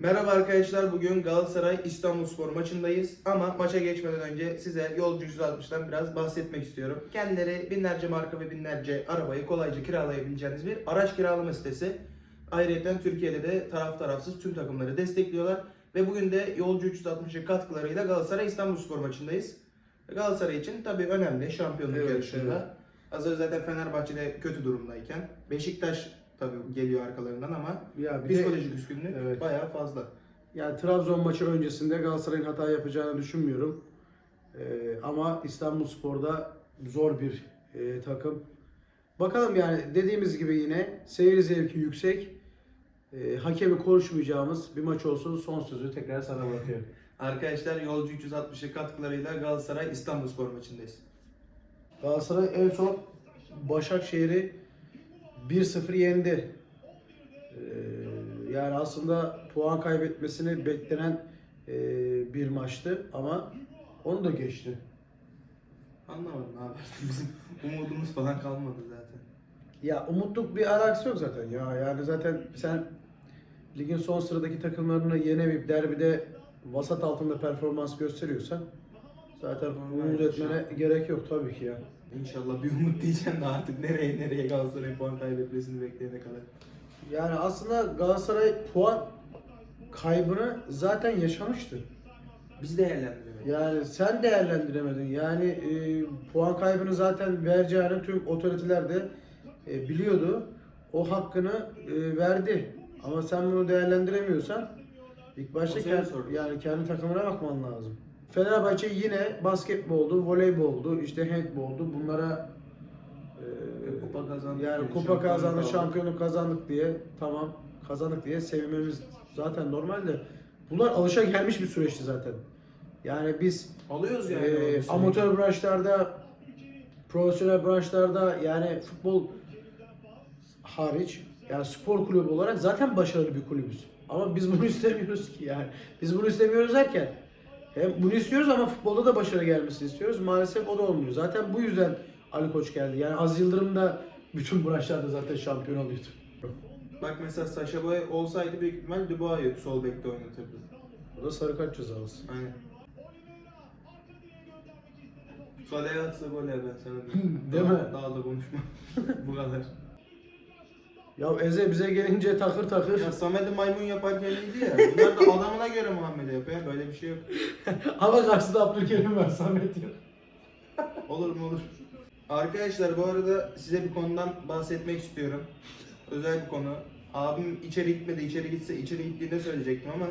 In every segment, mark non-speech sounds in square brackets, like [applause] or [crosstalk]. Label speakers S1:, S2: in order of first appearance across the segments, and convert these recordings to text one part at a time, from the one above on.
S1: Merhaba arkadaşlar. Bugün Galatasaray İstanbulspor maçındayız. Ama maça geçmeden önce size Yolcu 160'dan biraz bahsetmek istiyorum. Kendileri binlerce marka ve binlerce arabayı kolayca kiralayabileceğiniz bir araç kiralama sitesi. Ayrıca Türkiye'de de taraf tarafsız tüm takımları destekliyorlar. Ve bugün de Yolcu 360'ın katkılarıyla Galatasaray İstanbulspor maçındayız. Galatasaray için tabii önemli şampiyonluk
S2: Evet,
S1: yarışında.
S2: evet.
S1: Hazır zaten Fenerbahçe'de kötü durumdayken. Beşiktaş tabii geliyor arkalarından ama
S2: Ya bir de
S1: psikolojik üstünlük
S2: Evet.
S1: bayağı fazla.
S2: yani Trabzon maçı öncesinde Galatasaray'ın hata yapacağını düşünmüyorum. Ee, ama İstanbulspor'da zor bir e, takım. Bakalım yani dediğimiz gibi yine seyir zevki yüksek. E, hakemi konuşmayacağımız bir maç olsun. Son sözü tekrar sana bırakıyorum. [laughs]
S1: Arkadaşlar Yolcu 360'ın katkılarıyla Galatasaray İstanbulspor maçındayız.
S2: Galatasaray en son Başakşehir'i 1-0 yendi. Ee, yani aslında puan kaybetmesini beklenen e, bir maçtı ama onu da geçti.
S1: Anlamadım haber? [laughs] Bizim umudumuz falan kalmadı zaten.
S2: Ya umutluk bir alakası yok zaten ya. Yani zaten sen ligin son sıradaki takımlarını yenemeyip derbide vasat altında performans gösteriyorsan zaten umut etmene gerek yok tabii ki ya.
S1: İnşallah bir umut diyeceğim de artık nereye nereye Galatasaray puan kaybetmesini bekleyene kadar.
S2: Yani aslında Galatasaray puan kaybını zaten yaşamıştı.
S1: Biz değerlendiremedik.
S2: Yani sen değerlendiremedin. Yani e, puan kaybını zaten vereceğini tüm otoriteler de e, biliyordu. O hakkını e, verdi. Ama sen bunu değerlendiremiyorsan ilk başta
S1: sorun.
S2: yani kendi takımına bakman lazım. Fenerbahçe yine basketboldu, voleyboldu, işte handboldu. Bunlara e,
S1: Kupa kazandık
S2: Yani kupa
S1: aldık.
S2: şampiyonluk kazandık diye tamam kazandık diye sevinmemiz zaten normal de bunlar alışa gelmiş bir süreçti zaten. Yani biz
S1: Alıyoruz yani.
S2: ee,
S1: onu
S2: amatör branşlarda, profesyonel branşlarda yani futbol hariç yani spor kulübü olarak zaten başarılı bir kulübüz. Ama biz bunu [laughs] istemiyoruz ki yani. Biz bunu istemiyoruz derken hem bunu istiyoruz ama futbolda da başarı gelmesini istiyoruz. Maalesef o da olmuyor. Zaten bu yüzden Ali Koç geldi. Yani Az Yıldırım da bütün branşlarda zaten şampiyon oluyordu.
S1: Bak mesela Saşa Boy olsaydı büyük ihtimal Dubois'u sol bekte oynatırdı.
S2: O da sarı kart cezalısı.
S1: Aynen. Kaleye atsa gol ya ben sana. [laughs]
S2: Değil
S1: Daha-
S2: mi?
S1: Daha da konuşma. [laughs] Bu kadar.
S2: Ya Eze bize gelince takır takır.
S1: Ya Samet'i maymun yaparken iyiydi ya. [laughs] Bunlar da adamına göre muamele yapıyor. Böyle bir şey yok. [laughs]
S2: Ama karşısında Abdülkerim var Samet yok. [laughs]
S1: Olur mu olur. Arkadaşlar bu arada size bir konudan bahsetmek istiyorum. Özel bir konu. Abim içeri gitmedi. İçeri gitse içeri gittiğinde söyleyecektim ama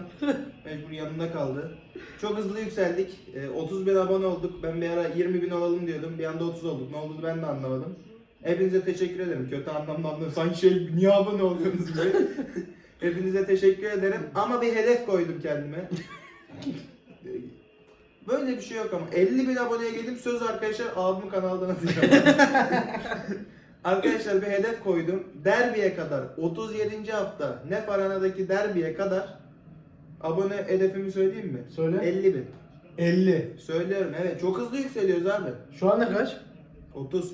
S1: mecbur yanında kaldı. Çok hızlı yükseldik. Ee, 30 bin abone olduk. Ben bir ara 20 bin olalım diyordum. Bir anda 30 olduk. Ne olduğunu ben de anlamadım. Hepinize teşekkür ederim. Kötü anlamda anlamıyorum. Sanki şey niye abone oluyorsunuz gibi. [laughs] Hepinize teşekkür ederim. Ama bir hedef koydum kendime. Böyle bir şey yok ama 50 bin aboneye gelip söz arkadaşlar abimin kanaldan atacağım. [laughs] arkadaşlar bir hedef koydum. Derbiye kadar 37. hafta Nefarana'daki derbiye kadar abone hedefimi söyleyeyim mi?
S2: Söyle.
S1: 50 bin.
S2: 50.
S1: Söylüyorum evet çok hızlı yükseliyoruz abi.
S2: Şu anda kaç?
S1: 30.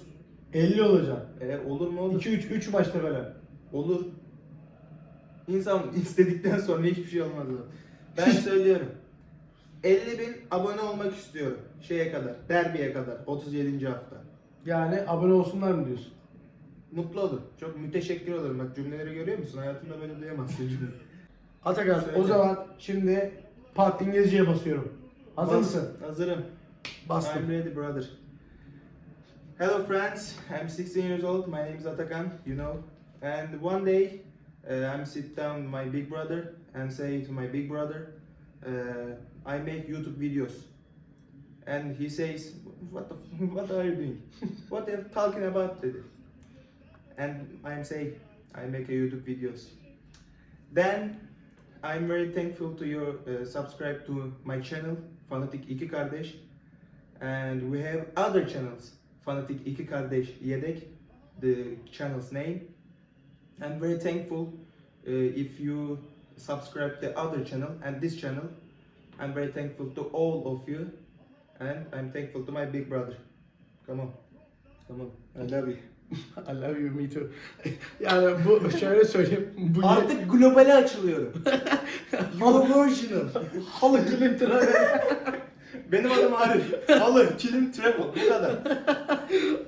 S2: 50 olacak.
S1: E, olur mu olur?
S2: 2 3 3 maçta böyle.
S1: Olur. İnsan istedikten sonra hiçbir şey olmaz. abi. Ben [laughs] söylüyorum. 50 bin abone olmak istiyorum. Şeye kadar, derbiye kadar. 37. hafta.
S2: Yani abone olsunlar mı diyorsun?
S1: Mutlu olurum. Çok müteşekkir olurum. Bak cümleleri görüyor musun? Hayatımda böyle duyamazsın cümle. [laughs]
S2: Atakan
S1: Söyle.
S2: o zaman şimdi pat İngilizceye basıyorum. Hazır mısın?
S1: Hazırım.
S2: Bastım.
S1: I'm ready brother. Hello friends, I'm 16 years old. My name is Atakan, you know. And one day, uh, I'm sit down with my big brother and say to my big brother, uh, I make YouTube videos. And he says, what the, [laughs] what are you doing? [laughs] what are you talking about? dedi. And I'm saying, I make a YouTube videos. Then I'm very thankful to you uh, subscribe to my channel Fanatik İki Kardeş and we have other channels Fanatik İki Kardeş Yedek the channel's name I'm very thankful uh, if you subscribe the other channel and this channel I'm very thankful to all of you and I'm thankful to my big brother come on come on I love you [laughs]
S2: I love you, me too. [laughs] yani bu şöyle söyleyeyim. Bu
S1: Artık globale açılıyorum.
S2: Halı version'ı. Halı kilim
S1: Benim adım Arif. Halı, kilim, travel. Bu kadar.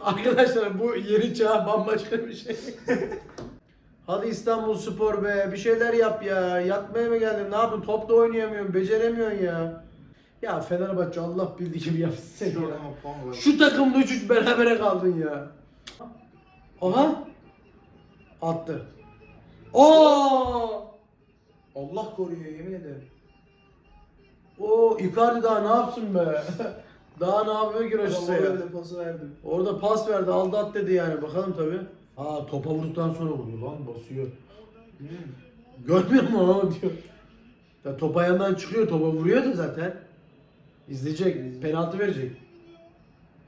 S2: Arkadaşlar bu yeni çağ bambaşka bir şey. Hadi İstanbul Spor be bir şeyler yap ya. Yatmaya mı geldin? Ne yapıyorsun? Top da oynayamıyorsun. Beceremiyorsun ya. Ya Fenerbahçe Allah bildiği gibi yapsın seni ya. Şu takımda 3-3 berabere kaldın ya. Aha. Attı. Oo!
S1: Allah koruyor yemin ederim.
S2: O Icardi daha ne yapsın be? [laughs] daha ne yapıyor ki
S1: Adam
S2: Raşit'e ya?
S1: bile pası verdim.
S2: Orada pas verdi, aldı at dedi yani. Bakalım tabi. Aa topa vurduktan sonra vuruyor lan basıyor.
S1: Hmm.
S2: Görmüyor musun ama diyor. Ya top ayağından çıkıyor, topa vuruyor da zaten. İzleyecek, penaltı verecek.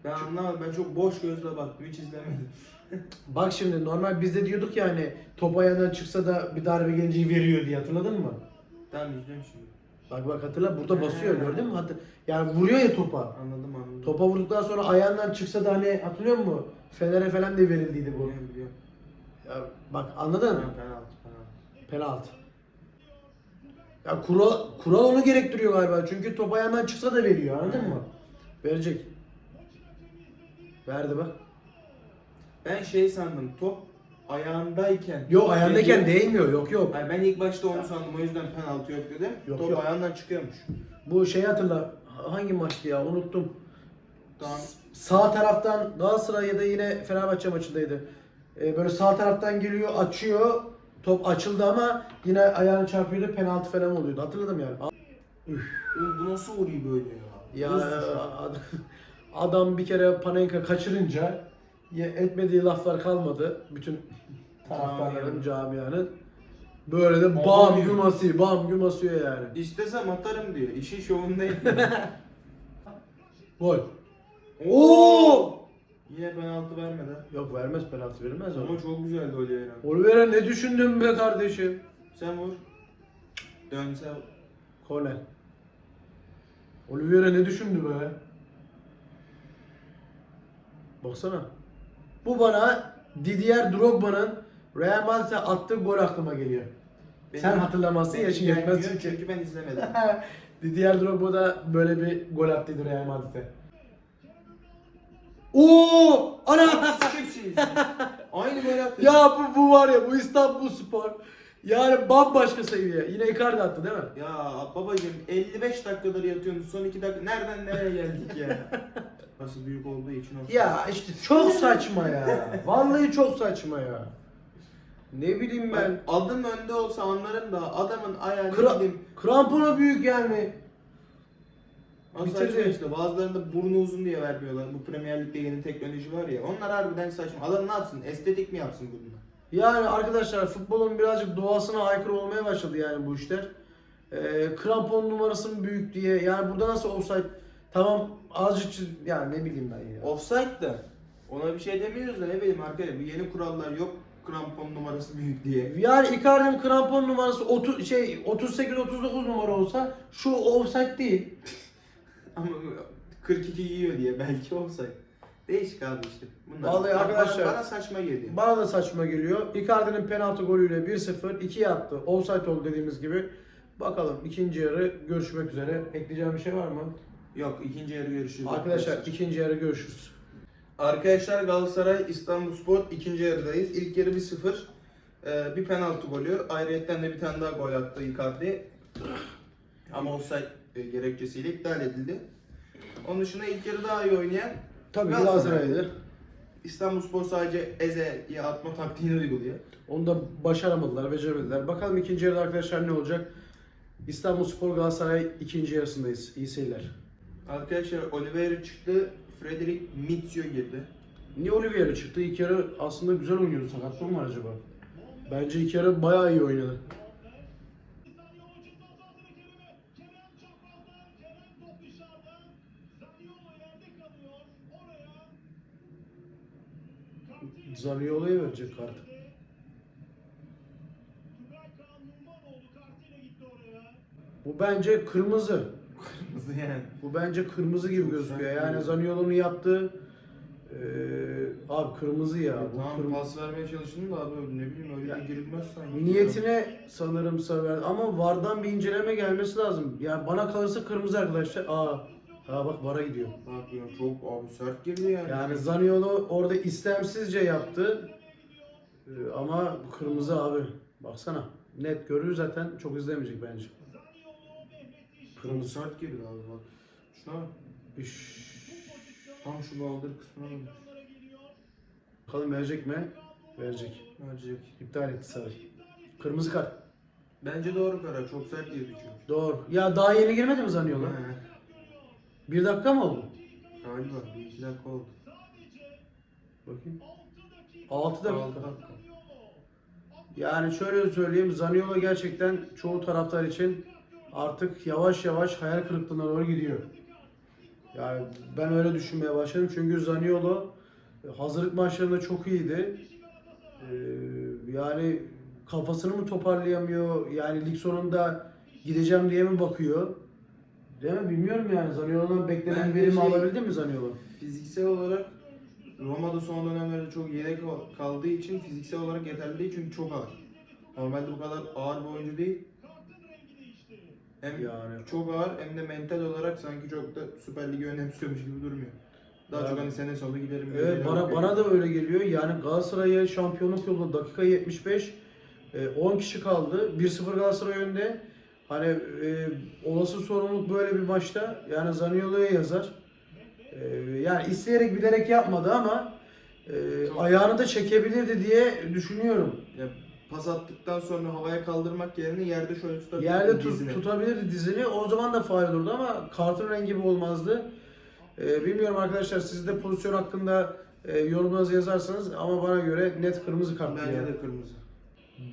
S1: Ben anlamadım. Ben çok boş gözle baktım. Hiç izlemedim. [laughs]
S2: Bak şimdi normal biz de diyorduk ya hani top ayağından çıksa da bir darbe gelince veriyor diye hatırladın mı?
S1: Tamam izliyorum şimdi.
S2: Bak bak hatırla burada basıyor gördün mü? Hatır- Yani vuruyor ya topa.
S1: Anladım anladım.
S2: Topa vurduktan sonra ayağından çıksa da hani hatırlıyor musun? Fener'e falan da verildiydi bu.
S1: Biliyorum biliyorum.
S2: Ya bak anladın mı?
S1: Penaltı penaltı.
S2: Penaltı. Ya kural, kural onu gerektiriyor galiba. Çünkü top ayağından çıksa da veriyor anladın mı? Verecek. Verdi bak.
S1: Ben şey sandım. Top ayağındayken.
S2: Yok ayağındayken
S1: Geliyor.
S2: değmiyor. Yok yok.
S1: Hayır, ben ilk başta onu sandım. O yüzden penaltı yok dedim.
S2: Yok,
S1: Top
S2: yok.
S1: ayağından çıkıyormuş.
S2: Bu şeyi hatırla. Hangi maçtı ya? Unuttum.
S1: Tamam.
S2: Sağ taraftan Galatasaray ya da yine Fenerbahçe maçındaydı. Ee, böyle sağ taraftan geliyor, açıyor. Top açıldı ama yine ayağını çarpıyordu, penaltı falan oluyordu. Hatırladım yani.
S1: Oğlum bu nasıl vuruyor böyle ya?
S2: Ya
S1: Nasıl?
S2: ad- [laughs] adam bir kere Panenka kaçırınca etmediği laflar kalmadı. Bütün [laughs] taraftarların, camianın. Böyle de bam güm asıyor, bam güm asıyor yani.
S1: İstesem atarım diyor. İşin şovundayım. [laughs]
S2: Gol.
S1: Oo! Yine penaltı vermedi.
S2: Yok vermez penaltı verilmez o.
S1: Ama çok güzeldi o ya.
S2: Oliveira ne düşündün be kardeşim?
S1: Sen vur. Dönse
S2: Korner. Oliveira ne düşündü be? Baksana. Bu bana Didier Drogba'nın Real Madrid'e attığı gol aklıma geliyor. Sen hatırlamazsın, yaşın
S1: Benim
S2: yetmez çünkü.
S1: Çünkü ben izlemedim. [laughs]
S2: Didier Drogba da böyle bir gol attıydı Real Madrid'e. Oo! Ana! [laughs]
S1: Aynı böyle attı.
S2: ya bu, bu var ya bu İstanbul Spor. Yani bambaşka seviye. Yine Icardi attı değil mi?
S1: Ya babacım 55 dakikadır yatıyorsun. Son 2 dakika nereden nereye geldik ya? [laughs] Nasıl büyük olduğu için o.
S2: Ya işte çok saçma ya. Vallahi çok saçma ya. Ne bileyim ben.
S1: ben adım önde olsa anlarım da adamın ayağını
S2: Kra-
S1: gideyim.
S2: krampona büyük yani. Bitirdi.
S1: işte bazılarında burnu uzun diye vermiyorlar. Bu Premier Lig'de yeni teknoloji var ya. Onlar harbiden saçma. Adam ne yapsın? Estetik mi yapsın bunu?
S2: Yani arkadaşlar futbolun birazcık doğasına aykırı olmaya başladı yani bu işler. Ee, krampon numarası büyük diye. Yani burada nasıl offside tamam azıcık çiz- yani ne bileyim ben ya.
S1: Offside da ona bir şey demiyoruz da ne bileyim arkadaşlar bu yeni kurallar yok krampon numarası büyük diye.
S2: Yani Icardi'nin krampon numarası 30 şey 38 39 numara olsa şu offside değil.
S1: Ama 42 yiyor diye belki offside. Değişik abi işte. Bunlar.
S2: Vallahi
S1: Bana-
S2: arkadaşlar-
S1: Bana, saçma geliyor.
S2: Bana da saçma geliyor. Icardi'nin penaltı golüyle 1-0 2'ye attı. Offside oldu dediğimiz gibi. Bakalım ikinci yarı görüşmek üzere. Ekleyeceğim bir şey var mı?
S1: Yok ikinci yarı görüşürüz.
S2: Arkadaşlar ikinci yarı görüşürüz.
S1: Arkadaşlar Galatasaray İstanbulspor ikinci yarıdayız. İlk yarı 1-0. Ee, bir penaltı golü. Ayrıyetten de bir tane daha gol attı Icardi. Ama offside e, gerekçesiyle iptal edildi. Onun dışında ilk yarı daha iyi oynayan
S2: Tabii
S1: Galatasaray.
S2: Galatasaray'dı.
S1: İstanbulspor sadece Eze'ye atma taktiğini uyguluyor.
S2: Onu da başaramadılar, beceremediler. Bakalım ikinci yarıda arkadaşlar ne olacak? İstanbul Spor Galatasaray ikinci yarısındayız. İyi seyirler.
S1: Arkadaşlar Oliveira çıktı. Frederick Mitsio girdi.
S2: Niye Oliveira çıktı? İlk yarı aslında güzel oynuyordu. Sakatlığı mı var acaba? Bence ilk yarı bayağı iyi oynadı. Zaniolo'ya verecek kartı. Bu bence kırmızı.
S1: Kırmızı yani.
S2: Bu bence kırmızı gibi gözüküyor. Yani Zaniolo'nun yaptığı eee Abi kırmızı ya. Bu
S1: tamam
S2: kırmızı.
S1: pas vermeye çalıştım da abi ne bileyim öyle
S2: Ya,
S1: bir girilmez sanki.
S2: Niyetine sanırım sever ama VAR'dan bir inceleme gelmesi lazım. Yani bana kalırsa kırmızı arkadaşlar. Aa, aa bak VAR'a gidiyor.
S1: Bak ya çok abi sert girdi yani.
S2: Yani Zaniolo orada istemsizce yaptı. Ee, ama bu kırmızı abi. Baksana. Net görür zaten çok izlemeyecek bence. Kırmızı.
S1: sert girdi abi bak. Şuna bak.
S2: Üş.
S1: Tam şu baldır kısmına bak.
S2: Bakalım verecek mi? Verecek.
S1: Verecek.
S2: İptal etti sarı. Kırmızı kart.
S1: Bence doğru karar. Çok sert girdi çünkü.
S2: Doğru. Ya daha yeni girmedi mi Zaniolo?
S1: He.
S2: Bir dakika mı oldu?
S1: Galiba bir iki dakika oldu.
S2: Bakayım. 6 dakika.
S1: Altı dakika.
S2: Yani şöyle söyleyeyim Zaniolo gerçekten çoğu taraftar için artık yavaş yavaş hayal kırıklığına doğru gidiyor. Yani ben öyle düşünmeye başladım çünkü Zaniolo e, hazırlık maçlarında çok iyiydi. Ee, yani kafasını mı toparlayamıyor? Yani lig sonunda gideceğim diye mi bakıyor? Değil mi? Bilmiyorum yani. Zaniolo'dan beklenen
S1: Bence
S2: verimi
S1: şey-
S2: alabildi mi Zaniolo?
S1: Fiziksel olarak Roma'da son dönemlerde çok yedek kal- kaldığı için fiziksel olarak yeterli değil çünkü çok ağır. Normalde bu kadar ağır bir oyuncu değil. Hem
S2: Yani.
S1: çok ağır hem de mental olarak sanki çok da Süper Lig'i önemsiyormuş gibi durmuyor. Daha
S2: Ya-
S1: çok hani sene sonu giderim.
S2: Evet
S1: giderim
S2: bana bana da öyle geliyor. Yani Galatasaray'a şampiyonluk yolunda dakika 75 e, 10 kişi kaldı. 1-0 Galatasaray önde. Hani e, olası sorumluluk böyle bir maçta yani Zaniolo'ya yazar. E, yani isteyerek bilerek yapmadı ama e, ayağını da çekebilirdi diye düşünüyorum.
S1: Ya, pas attıktan sonra havaya kaldırmak yerine yerde şöyle tutabilir.
S2: Yerde tut,
S1: dizini.
S2: tutabilirdi dizini. O zaman da faul olurdu ama kartın rengi bu olmazdı. Ee, bilmiyorum arkadaşlar siz de pozisyon hakkında e, yorumlarınızı yazarsanız ama bana göre net kırmızı kart
S1: Bence
S2: yani.
S1: de kırmızı.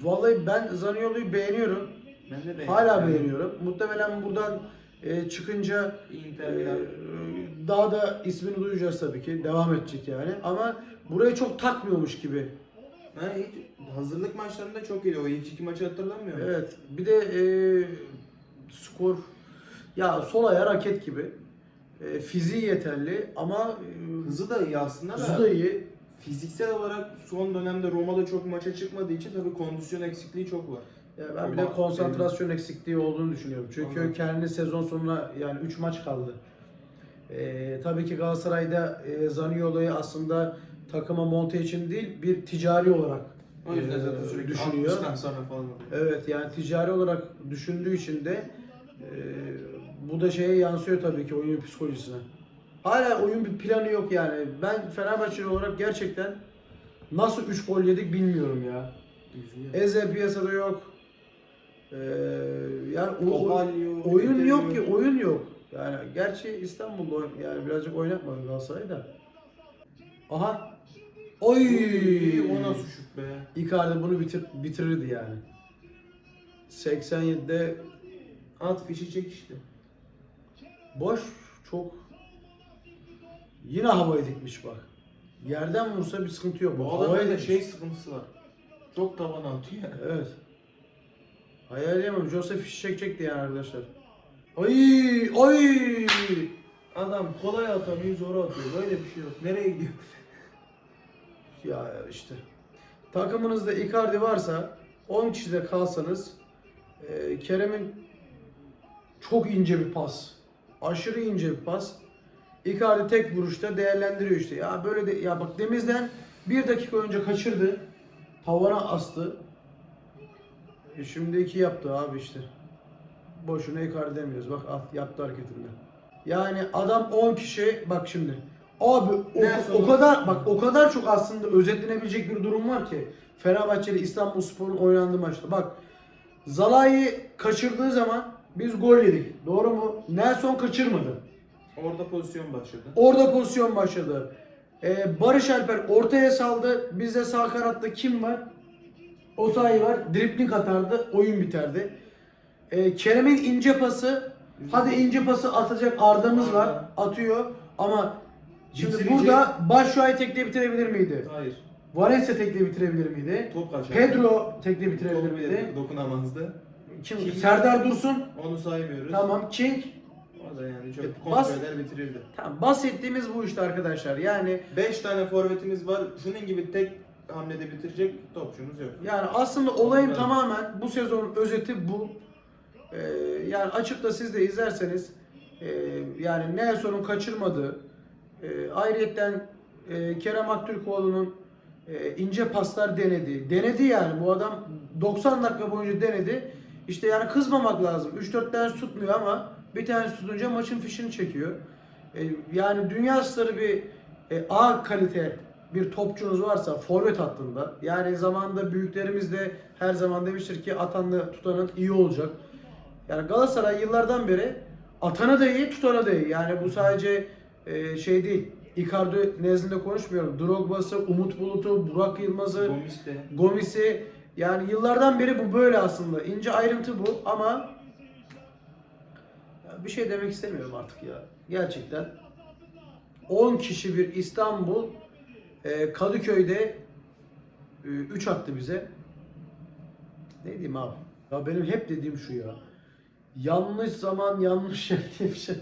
S2: Vallahi ben Zaniolo'yu beğeniyorum.
S1: Ben de.
S2: Hala beğeniyorum. Muhtemelen buradan e, çıkınca
S1: Inter
S2: e, daha da ismini duyacağız tabii ki. Devam edecek yani. Ama buraya çok takmıyormuş gibi.
S1: Ha, hiç, hazırlık maçlarında çok iyiydi. O ilk iki maçı hatırlamıyor musun?
S2: Evet. Bir de e, skor ya sol ayağı raket gibi. E, fiziği yeterli ama e,
S1: Hızı da iyi aslında da.
S2: hızı da iyi.
S1: Fiziksel olarak son dönemde Roma'da çok maça çıkmadığı için tabii kondisyon eksikliği çok var.
S2: Ya ben bir de konsantrasyon eksikliği olduğunu düşünüyorum. Çünkü
S1: Anladım.
S2: kendi sezon sonuna yani 3 maç kaldı. E, tabii ki Galatasaray'da e, Zaniolo'yu aslında takıma monte için değil bir ticari olarak
S1: O yüzden
S2: e,
S1: zaten sürekli
S2: düşünüyor.
S1: 60'tan sonra falan oluyor.
S2: Evet yani ticari olarak düşündüğü için de e, bu da şeye yansıyor tabii ki oyun psikolojisine. Hala oyun bir planı yok yani. Ben Fenerbahçeli olarak gerçekten nasıl 3 gol yedik bilmiyorum ya. Eze piyasada yok. Ee, yani o- o-
S1: Topal yok,
S2: oyun yok ki oyun yok. Yani gerçi İstanbul'da yani birazcık oynatmadı Galatasaray da. Aha. Oy!
S1: O nasıl şut be?
S2: Icardi bunu bitir, bitirirdi yani. 87'de
S1: At fişi çek işte.
S2: boş çok yine havaya dikmiş bak. Yerden vursa bir sıkıntı yok.
S1: Bu
S2: havaya
S1: adamda da
S2: dikmiş.
S1: şey sıkıntısı var. Çok tabana atıyor.
S2: Evet. Hayal edemem. Joseph iş çekecekti yani arkadaşlar. Ay ay.
S1: Adam kolay atamıyor, zor atıyor. Böyle bir şey yok. Nereye gidiyor? [laughs]
S2: Ya işte. Takımınızda Icardi varsa 10 kişi de kalsanız e, Kerem'in çok ince bir pas. Aşırı ince bir pas. Icardi tek vuruşta değerlendiriyor işte. Ya böyle de ya bak Demiz'den bir dakika önce kaçırdı. Tavana astı. E şimdi iki yaptı abi işte. Boşuna Icardi demiyoruz. Bak al yaptı hareketinde. Yani adam 10 kişi bak şimdi. Abi o, o kadar bak o kadar çok aslında özetlenebilecek bir durum var ki Fenerbahçe ile İstanbulspor'un oynandığı maçta. Bak Zalai'yi kaçırdığı zaman biz gol yedik. Doğru mu? Nelson kaçırmadı.
S1: Orada pozisyon başladı.
S2: Orada pozisyon başladı. Ee, Barış Alper ortaya saldı. Bizde sağ kanatta kim var? Osayi var. Dripling atardı. Oyun biterdi. Ee, Kerem'in ince pası. Hadi ince pası atacak Arda'mız var. Atıyor. Ama şimdi
S1: Bitirecek.
S2: burada Başşuay'ı tekle bitirebilir miydi?
S1: Hayır.
S2: Valencia tekle bitirebilir miydi?
S1: Top kaçar.
S2: Pedro tekle bitirebilir
S1: Top
S2: miydi?
S1: dokunamazdı.
S2: Kim?
S1: Kim?
S2: Serdar Dursun.
S1: Onu saymıyoruz.
S2: Tamam. King.
S1: O da yani çok
S2: E,
S1: kontrol
S2: bas-
S1: eder bitirirdi.
S2: Tamam bahsettiğimiz bu işte arkadaşlar. Yani
S1: 5 tane forvetimiz var. Şunun gibi tek hamlede bitirecek topçumuz yok.
S2: Yani aslında olayın
S1: Evet.
S2: tamamen bu sezonun özeti bu. Ee, yani açıkta siz de izlerseniz e, yani Nelson'un kaçırmadığı e, ayrıyetten e, Kerem Aktürkoğlu'nun e, ince paslar denedi. Denedi yani bu adam 90 dakika boyunca denedi. İşte yani kızmamak lazım. 3-4 tane tutmuyor ama bir tane tutunca maçın fişini çekiyor. E, yani dünya starı bir e, A kalite bir topçunuz varsa forvet hattında yani zamanında büyüklerimiz de her zaman demiştir ki atanla tutanın iyi olacak. Yani Galatasaray yıllardan beri atana da iyi, tutana da iyi. Yani bu sadece e, şey değil. Icardi nezdinde konuşmuyorum. Drogba'sı, Umut Bulut'u, Burak Yılmaz'ı, Gomis'i yani yıllardan beri bu böyle aslında. İnce ayrıntı bu ama bir şey demek istemiyorum artık ya. Gerçekten 10 kişi bir İstanbul e, Kadıköy'de 3 attı bize. Ne diyeyim abi? Ya benim hep dediğim şu ya. Yanlış zaman yanlış yer [laughs] diye bir şey.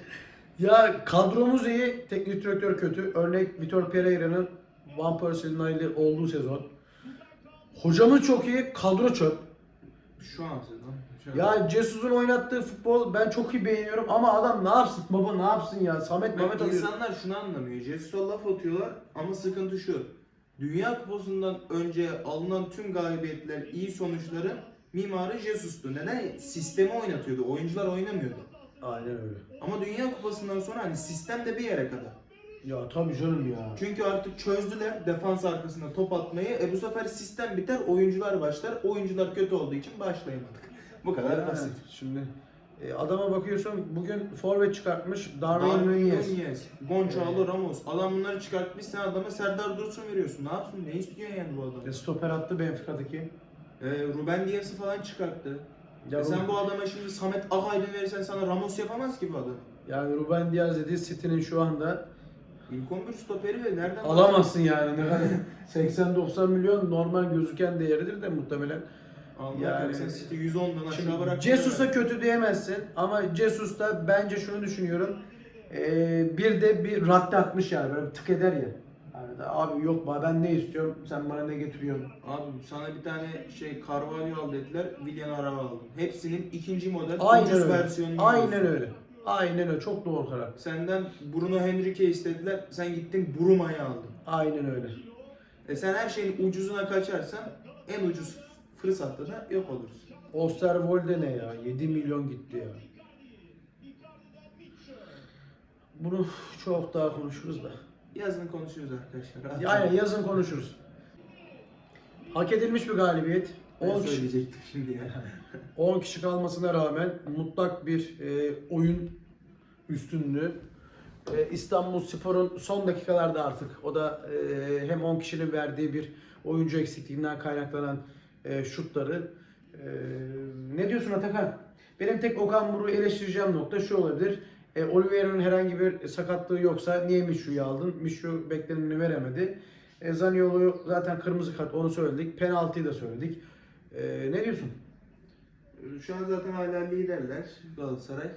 S2: Ya kadromuz iyi, teknik direktör kötü. Örnek Vitor Pereira'nın Van Persie'nin olduğu sezon. Hocamız çok iyi, kadro çöp.
S1: şu an sezon.
S2: Ya Jesus'un oynattığı futbol ben çok iyi beğeniyorum ama adam ne yapsın baba ne yapsın ya Samet Mehmet
S1: Bak,
S2: alıyor.
S1: insanlar şunu anlamıyor. Jesus'a laf atıyorlar ama sıkıntı şu. Dünya Kupası'ndan önce alınan tüm galibiyetler, iyi sonuçları mimarı Jesus'tu. Neden? Sistemi oynatıyordu. Oyuncular oynamıyordu.
S2: Aynen öyle.
S1: Ama Dünya Kupası'ndan sonra hani sistem de bir yere kadar.
S2: Ya tabii canım ya.
S1: Çünkü artık çözdüler defans arkasında top atmayı. E bu sefer sistem biter, oyuncular başlar. Oyuncular kötü olduğu için başlayamadık. Bu kadar
S2: Yani
S1: basit.
S2: Şimdi e, adama bakıyorsun bugün forvet çıkartmış Darwin Nunez.
S1: Nunez, Gonçalo Ramos. Adam bunları çıkartmış sen adama Serdar Dursun veriyorsun. Ne yapsın? Ne istiyor yani bu adam?
S2: E, Stoper attı Benfica'daki.
S1: Ee, Ruben Dias'ı falan çıkarttı.
S2: Ya
S1: E sen bu adama şimdi Samet Akaydın verirsen sana Ramos yapamaz ki bu adam.
S2: Yani Ruben Diaz dedi City'nin şu anda
S1: İlk 11 stoperi ve nereden
S2: alamazsın yani. Ne kadar [laughs] 80-90 milyon normal gözüken değeridir de muhtemelen. Yani-
S1: yani, City 110'dan aşağı
S2: Şimdi
S1: bırak.
S2: Jesus'a kötü diyemezsin ama Jesus da bence şunu düşünüyorum. Ee, bir de bir radde atmış yani böyle tık eder ya. Yani de, abi yok ben ne istiyorum sen bana ne getiriyorsun.
S1: Abi sana bir tane şey Carvalho al dediler. Willian araba aldım. Hepsinin ikinci model
S2: Aynen
S1: ucuz
S2: öyle.
S1: versiyonunu
S2: Aynen
S1: alıyorsun.
S2: öyle. Aynen öyle. Çok doğru karar.
S1: Senden Bruno Henrique istediler. Sen gittin Bruma'yı aldın.
S2: Aynen öyle.
S1: E sen her şeyin ucuzuna kaçarsan en ucuz fırsatta da yok olursun.
S2: Osterwolde ne ya? 7 milyon gitti ya. Bunu çok daha konuşuruz da.
S1: Yazın konuşuruz arkadaşlar.
S2: Ya, Aynen yazın konuşuruz. Hak edilmiş bir galibiyet.
S1: Ben
S2: 10 kişi,
S1: söyleyecektim şimdi ya. [laughs]
S2: 10 kişi kalmasına rağmen mutlak bir e, oyun üstünlüğü. E, İstanbul Spor'un son dakikalarda artık o da e, hem 10 kişinin verdiği bir oyuncu eksikliğinden kaynaklanan e, şutları. E, ne diyorsun Atakan? Benim tek Okan Buruk'u eleştireceğim nokta şu olabilir. E, Oliveira'nın herhangi bir sakatlığı yoksa niye Mişu'yu aldın? Mişu bekleneni veremedi. E, Zaniolo'yu zaten kırmızı kart onu söyledik. Penaltıyı da söyledik. E, ne diyorsun?
S1: Şu an zaten hala liderler Galatasaray.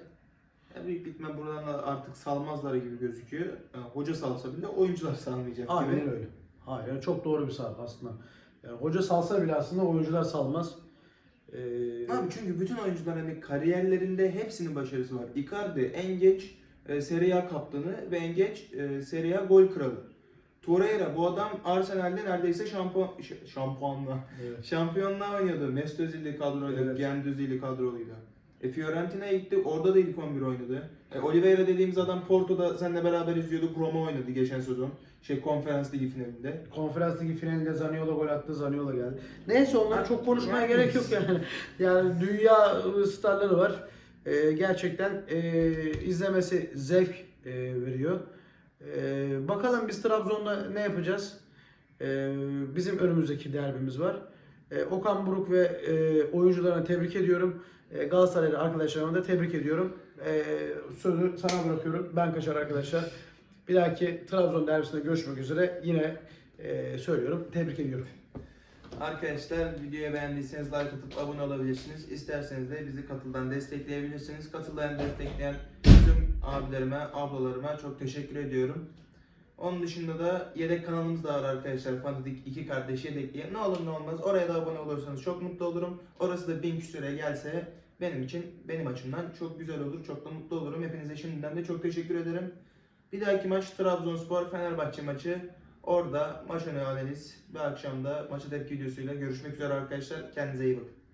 S1: Ya büyük bitme buradan da artık salmazlar gibi gözüküyor. Ya hoca salsa bile oyuncular salmayacak gibi.
S2: Aynen öyle. Aynen çok doğru bir saat aslında. Yani hoca salsa bile aslında oyuncular salmaz. Ee,
S1: Abi çünkü bütün oyuncular hani kariyerlerinde hepsinin başarısı var. Icardi en geç e, Serie A kaptanı ve en geç e, Serie A gol kralı. Torreira bu adam Arsenal'de neredeyse şampuan şampuanla
S2: evet.
S1: şampiyonluğa oynuyordu. Mesut Özil'li kadroyla,
S2: Evet.
S1: Gendüzi'li kadroluyla. E Fiorentina'ya gitti. Orada da ilk 11 oynadı. E, Oliveira dediğimiz adam Porto'da seninle beraber izliyorduk. Roma oynadı geçen sezon. Şey konferans ligi finalinde.
S2: Konferans ligi finalinde Zaniolo gol attı, Zaniolo geldi. Neyse onları çok konuşmaya gerek yok yani. [laughs] Yani dünya starları var. Ee, gerçekten e, izlemesi zevk e, veriyor. E, bakalım biz Trabzon'da ne yapacağız? E, bizim önümüzdeki derbimiz var. E, Okan Buruk ve e, oyuncularına tebrik ediyorum. E, Galatasaraylı arkadaşlarıma da tebrik ediyorum. E, sözü sana bırakıyorum. Ben kaçar arkadaşlar. Bir dahaki Trabzon derbisinde görüşmek üzere. Yine e, söylüyorum. Tebrik ediyorum.
S1: Arkadaşlar videoyu beğendiyseniz like atıp abone olabilirsiniz. İsterseniz de bizi katıldan destekleyebilirsiniz. Katıldan destekleyen tüm abilerime, ablalarıma çok teşekkür ediyorum. Onun dışında da yedek kanalımız da var arkadaşlar. Fanatik iki kardeş yedek diye. Ne olur ne olmaz. Oraya da abone olursanız çok mutlu olurum. Orası da bin küsüre gelse benim için, benim açımdan çok güzel olur. Çok da mutlu olurum. Hepinize şimdiden de çok teşekkür ederim. Bir dahaki maç Trabzonspor Fenerbahçe maçı. Orada maç önü analiz ve akşamda maça tepki videosuyla görüşmek üzere arkadaşlar. Kendinize iyi bakın.